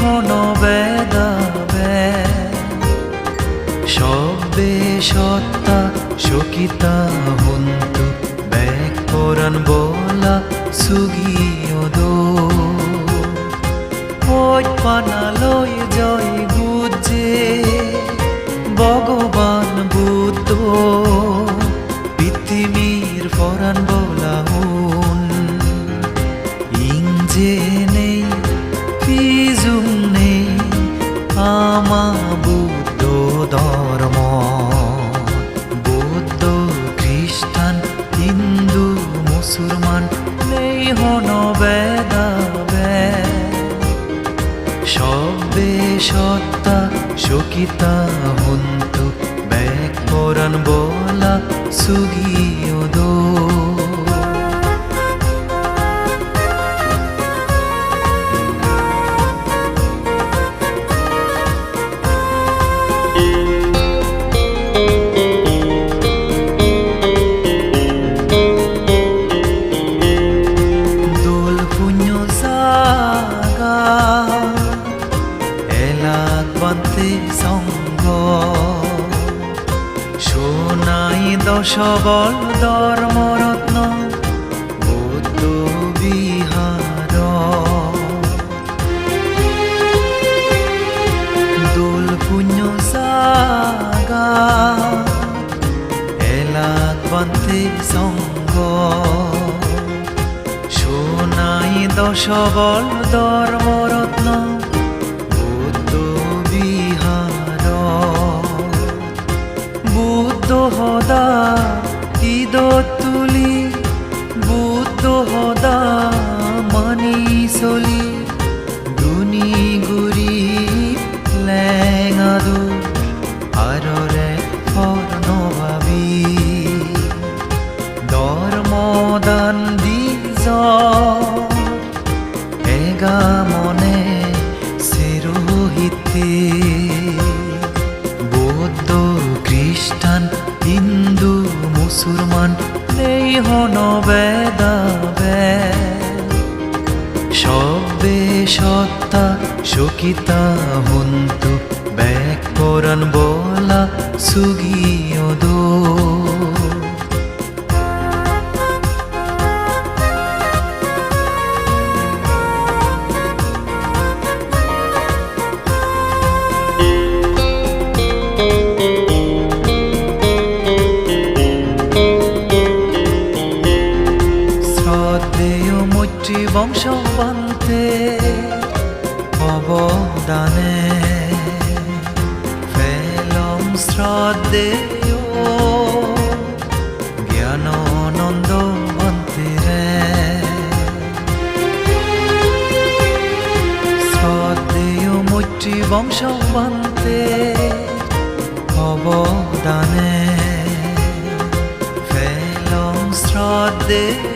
হন বেদাবে সবে সত্তা সকিতা হন্তু ব্যাক পরাণ বলা সুগিয় দো। পানালয় জয় গুজে ভগবান বুদ্ধ, পৃথিবীর ফরান বলা ইংজে আমা বুদ্ধ ধর্ম বৌদ্ধ খ্রিস্টান হিন্দু মুসলমান নেই হন বেদা সবে সত্তা শকিতা হন্তু ব্যাক পরাণ বলা সুগিয়দ দোল সোনাই দশ বল ধর্মরত্ন, বৌদ্ধ বিহার। দোল পুণ্য জাগা এলাক বান্তে সঙ্গ। সোনাই দশ বল ধর্মরত্ন হদা, ঈদ তুলি, বুদ্ধ হদা, মানি চলি গুনি গুৰি লেঙাদু আৰৰে ফৰ্ণভাবী ধর্মদান দিজ এগা মনে চিৰোহিতে নেই হন বেদা সবে সত্তা সুকিতা হন্তু ব্যাক পরাণ বলা সুগিয় শ্রদ্ধেয় মৈত্রী বংশ পান্তে অবদানে ফেলম বন্তিরে শ্রদ্ধেয় মৈত্রী বংশ পান্তে অবদানে ফেলম শ্রদ্ধেয়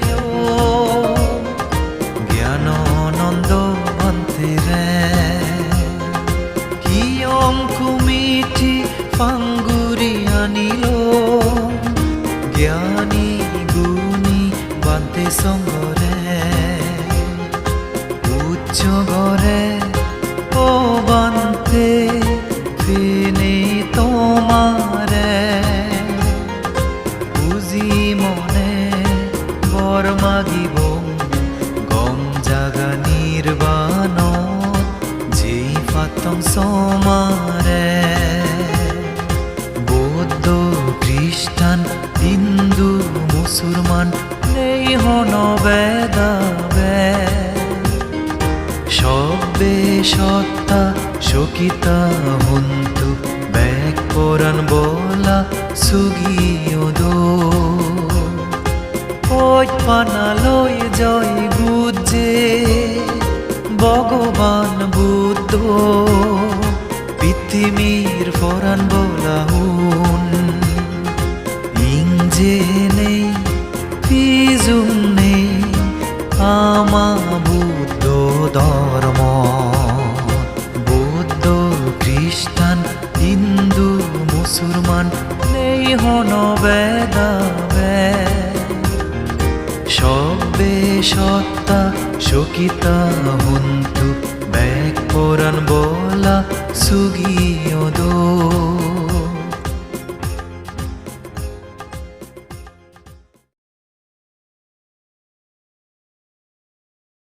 জ্ঞানী, গুণী বান্তে সঙ্গরে। উচ্চ গরে ও বান্তে ফেনে তোমারে। বুঝি মনে বর মাগিব, গম জাগা নির্বাণ, যেই পাতম সমারে। মুসলমান নেই হন বেদা সবে সত্তা শকিতা হন্তু, ব্যাক পরাণ বলা সুগিয়দ ওই পানালয় জয় গুজে ভগবান বুদ্ধ। পৃথিবীর ফরান বলা হুন ইংজে নেই নেই আমা বুদ্ধ ধর্ম। বৌদ্ধ, খ্রিস্টান, হিন্দু, মুসলমান নেই হন বেদা সবে সত্তা শকিতা হন্তু, ব্যাক পরাণ বলা সুগিয়দ